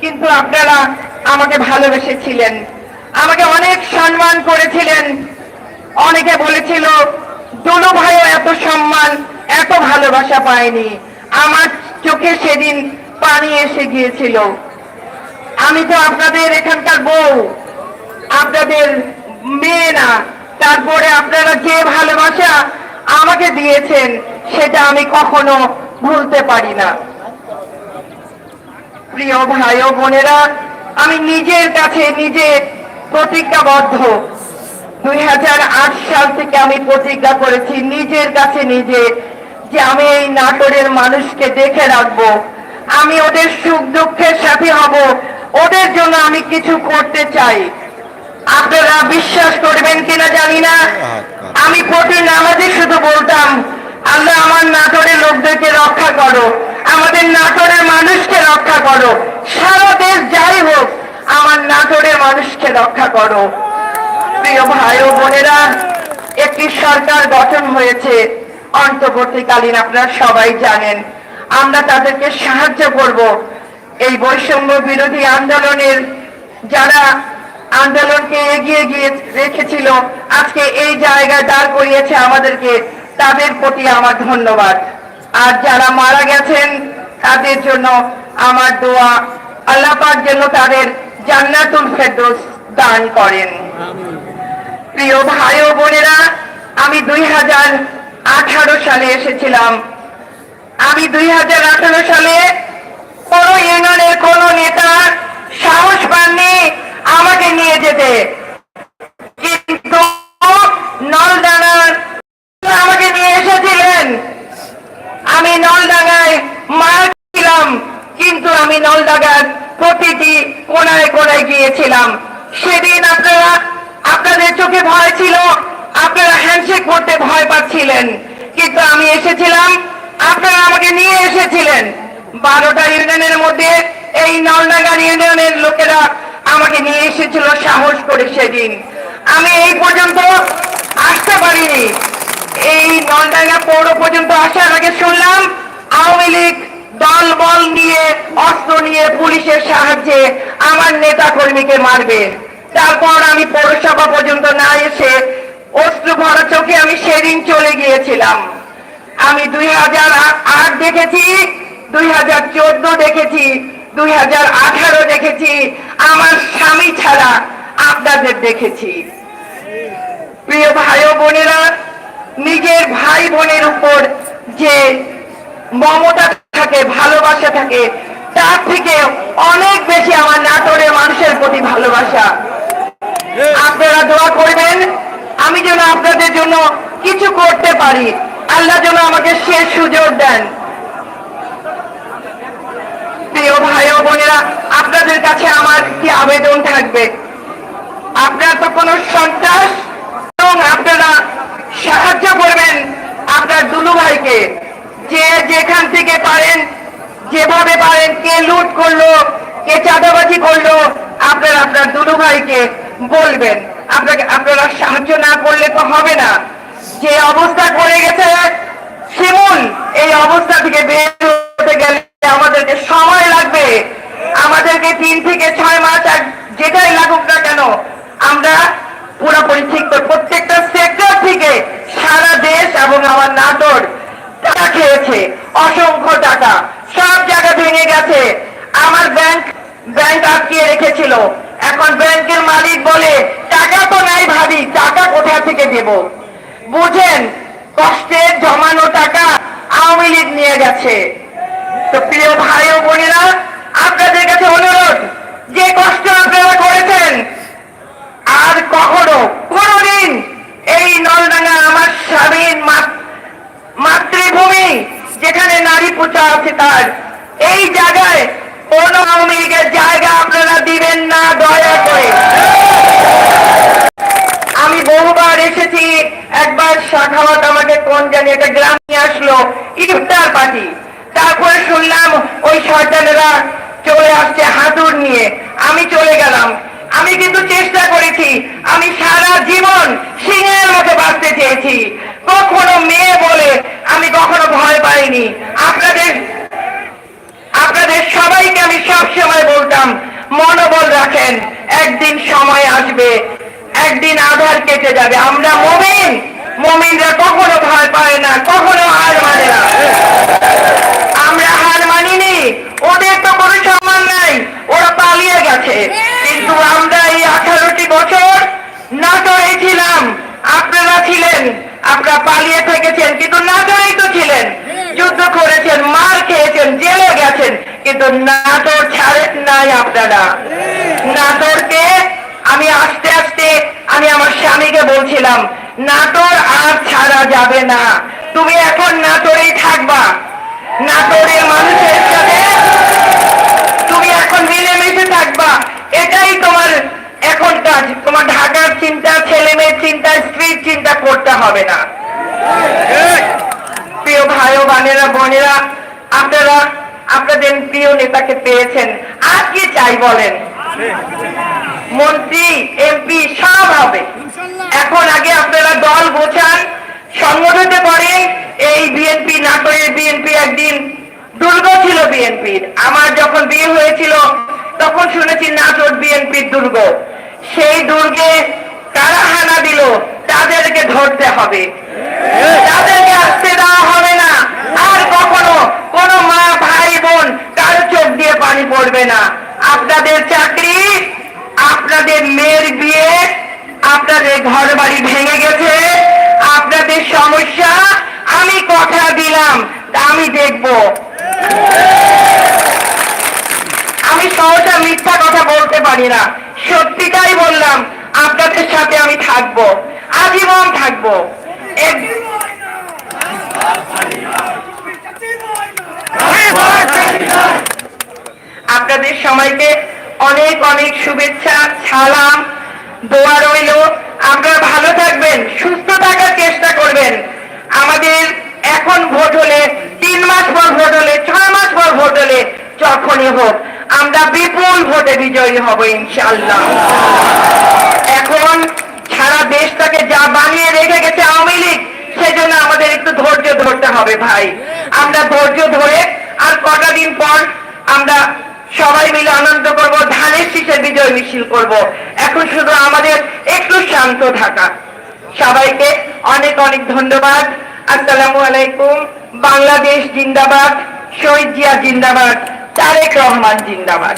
কিন্তু আপনারা আমাকে ভালোবেসেছিলেন। আমাকে অনেক সম্মান করেছিলেন। অনেকে বলেছিল, দুলু ভাইও এত সম্মান, এত ভালোবাসা পায়নি। আমার চোখে সেদিন পানি এসে গিয়েছিল। আমি তো আপনাদের এখানকার বউ, আপনাদের মেয়ে না। তারপরে আপনারা যে ভালোবাসা আমাকে দিয়েছেন, সেটা আমি কখনো ভুলতে পারি না। প্রিয় ভাই ও বোনেরা, আমি নিজের কাছে নিজে প্রতিজ্ঞাবদ্ধ। দুই হাজার আট সাল থেকে আমি প্রতিজ্ঞা করেছি নিজের কাছে নিজে যে আমি এই নাটোরের মানুষকে দেখে রাখব। আমি ওদের সুখ দুঃখের সাথে হব। ওদের জন্য আমি কিছু করতে চাই। আপনারা বিশ্বাস করবেন কিনা জানি না। আমি প্রতি নামাজে শুধু বলতাম, আল্লাহ, আমার নাটোরের লোকদেরকে রক্ষা করো। আমাদের নাটোরের মানুষকে রক্ষা করো সারা দেশ যাই হোক আমার নাটোরের মানুষকে রক্ষা করো। প্রিয় ভাই ও বোনেরা, একটি সরকার গঠন হয়েছে। অন্তর্বর্তীকালীন আপনারা সবাই জানেন। আমরা তাদেরকে সাহায্য করব। এই বৈষম্য বিরোধী আন্দোলনের যারা আন্দোলনকে এগিয়ে গিয়ে রেখেছিল, আজকে এই জায়গায় দাঁড় করিয়েছে আমাদেরকে, তাদের প্রতি আমার ধন্যবাদ। আর যারা মারা গেছেন, তাদের জন্য আমার দোয়া। আল্লাহ পাক যেন তাদের জান্নাতুল ফেরদৌস দান করেন। প্রিয় ভাই ও বোনেরা, আমি দুই হাজার আঠারো সালে এসেছিলাম। আমি দুই হাজার আঠারো সালে কোন ইউনিয়নের কোন নেতা সাহস পাননি আমাকে নিয়ে যেতে। কিন্তু নলডাঙ্গার আমাকে নিয়ে এসেছিলেন। আমি নলডাঙ্গায় মার ছিলাম কিন্তু আমি নলডাঙ্গার প্রতিটি কোনায় কোনায় গিয়েছিলাম। সেদিন আপনারা আপনাদের চোখে ভয় ছিল, আপনারা হ্যান্ডশেক করতে ভয় পাচ্ছিলেন। কিন্তু আমি এসেছিলাম, আপনারা আমাকে নিয়ে এসেছিলেন। বারোটা ইউনিয়নের মধ্যে এই নলডাঙ্গার ইউনিয়নের লোকেরা আমাকে নিয়ে এসেছিল সাহস করে সেদিন। আমি এই পর্যন্ত আসতে পারিনি। এই নলডাঙ্গা পৌর পর্যন্ত আসার আগে শুনলাম, আওয়ামী লীগ দল বল নিয়ে অস্ত্র নিয়ে পুলিশের সাহায্যে আমার নেতা কর্মীকে মারবে। তারপর আমি পৌরসভা পর্যন্ত না এসে অস্ত্র ভরা চোখে আমি সেদিন চলে গিয়েছিলাম। আমি দুই হাজার আট দেখেছি, দুই হাজার চোদ্দ দেখেছি, দুই হাজার আঠারো দেখেছি। আমার স্বামী ছাড়া আপনাদের দেখেছি। প্রিয় ভাই বোনেরা, নিজের ভাই বোনের উপর যে মমতা থাকে, ভালোবাসা থাকে তার থেকে অনেক বেশি আমার নাটোরের মানুষের প্রতি ভালোবাসা। আপনারা দোয়া করবেন আমি যেন আপনাদের জন্য কিছু করতে পারি। আল্লাহ যেন আমাকে সে সুযোগ দেন। প্রিয় ভাই ও বোনেরা আপনাদের কাছে আমার কি আবেদন থাকবে? আপনার তো কোনো সন্ত্রাস এবং আপনারা সাহায্য করবেন আপনার দুলু ভাইকে। যে যেখান থেকে যেভাবে পারেন, কে লুট করল, কে চাঁদাবাজি করল, আপনারা আপনার দুলু ভাইকে বলবেন। আপনাকে, আপনারা সাহায্য না করলে তো হবে না। যে অবস্থা করে গেছে শিমুল, এই অবস্থা থেকে বের হতে গেলে আমাদেরকে সময় লাগবে। আমাদেরকে তিন থেকে ছয় মাস আর যেটাই লাগুক না কেন, আমরা পুরোপুরি ঠিক প্রত্যেকটা সেক্টর থেকে সারা দেশ এবং আমার নাটোর টাকা খেয়েছে, অসংখ্য টাকা। সব জায়গা ভেঙে গেছে। আমার ব্যাংক ব্যাংক আটকিয়ে রেখেছিল। এখন ব্যাংকের মালিক বলে, টাকা তো নাই ভাবি, টাকা কোথা থেকে দেব? বুঝেন, কষ্টের জমানো টাকা আওয়ামী লীগ নিয়ে গেছে। তো প্রিয় ভাই ও বোনেরা, আপনাদের কাছে অনুরোধ, যে কষ্ট আপনারা করেছেন, আর কখনো কোনদিন এই নলডাঙ্গা আমার স্বামীর মা- মাতৃভূমি নারী পূজা আছে তার? এই জায়গায় কোন আওয়ামী লীগের জায়গা আপনারা দিবেন না, দয়া করে। আমি বহুবার এসেছি, একবার শাখাওয়াত আমাকে কোন জানি একটা গ্রাম নিয়ে আসলো, ইফতার পার্টি। তারপরে শুনলাম ওই শয়তানেরা চলে আসছে হাতুর নিয়ে। আমি চলে গেলাম। আমি কিন্তু চেষ্টা করেছি, আমি সারা জীবন সিংহের মতো বাঁচতে চেয়েছি। কখনো মেয়ে বলে আমি কখনো ভয় পাইনি। আপনাদের আপনাদের সবাইকে আমি সব সময় বলতাম রাখেন, একদিন সময় আসবে, একদিন আধার কেটে যাবে। আমরা মোমিন, মোমিনরা কখনো ভয় পায় না, কখনো হার না আমরা হার মানিনি ওদের তো কোনো সম্মান নাই ওরা পালিয়ে গেছে কিন্তু আমরা এই আঠারোটি বছর নাটোরে ছিলাম আপনারা ছিলেন আপনারা পালিয়ে থেকেছেন কিন্তু নাটোরেই তো ছিলেন যুদ্ধ করেছেন মার খেয়েছেন জেলে গেছেন কিন্তু নাটোর ছাড়েন নাই আপনারা। নাটোরকে আমি আস্তে আস্তে আমি আমার স্বামীকে বলছিলাম নাটোর আর ছাড়া যাবে না। তুমি এখন নাটোরেই থাকবা। নাটোরের মানুষের সাথে তুমি এখন মিলেমিশে থাকবা। এটাই তোমার এখন কাজ। তোমার ঢাকার চিন্তা ছেলে মেয়ের চিন্তা স্ত্রীর চিন্তা করতে হবে না। প্রিয় ভাই ও বোনেরা বোনেরা আপনারা আপনাদের প্রিয় নেতাকে পেয়েছেন, আর কি চাই বলেন? মন্ত্রী, এমপি, সব হবে। এখন আগে আপনারা দল গোছান সংগঠিত করেন এই বিএনপি, নাটোরের বিএনপি একদিন, দুর্গ ছিল বিএনপির। আমার যখন বিয়ে হয়েছিল, তখন শুনেছি নাটোর বিএনপির দুর্গ। সেই দুর্গে কারা হানা দিল, তাদেরকে ধরতে হবে। তাদেরকে আসতে দেওয়া হবে না আর কখনো কোন মা ভাই বোন কার চোখ দিয়ে পানি পড়বে না আপনাদের চাকরি আপনাদের মেয়ের বিয়ে আপনাদের ঘর বাড়ি ভেঙে গেছে আপনাদের সমস্যা আমি কথা দিলাম তা আমি দেখব আমি সহজা মিথ্যা কথা বলতে পারি না। সত্যিটাই বললাম, আপনাদের সাথে আমি থাকব, আজীবন থাকব। আপনাদের সবাইকে অনেক অনেক শুভেচ্ছা, সালাম, দোয়া রইল। আপনারা ভালো থাকবেন, সুস্থ থাকার চেষ্টা করবেন। আমাদের এখন ভোট হলে, তিন মাস পর ভোট হলে, ছয় মাস পর ভোট হলে, যখনই হোক। ভোটে বিজয়ী হব ইনশাল্লাহ এখন সারা দেশটাকে যা বানিয়ে রেখে গেছে আওয়ামী লীগ, সেজন্য আমাদের একটু ধৈর্য ধরতে হবে ভাই। আমরা ধৈর্য ধরে আর কটা দিন পর আমরা সবাই মিলে আনন্দ করব, ধানের শীষে বিজয় মিছিল করব। এখন শুধু আমাদের একটু শান্ত থাকা। সবাইকে অনেক অনেক ধন্যবাদ। আসসালামু আলাইকুম। বাংলাদেশ জিন্দাবাদ, শহীদ জিয়া জিন্দাবাদ, তারেক রহমান জিন্দাবাদ।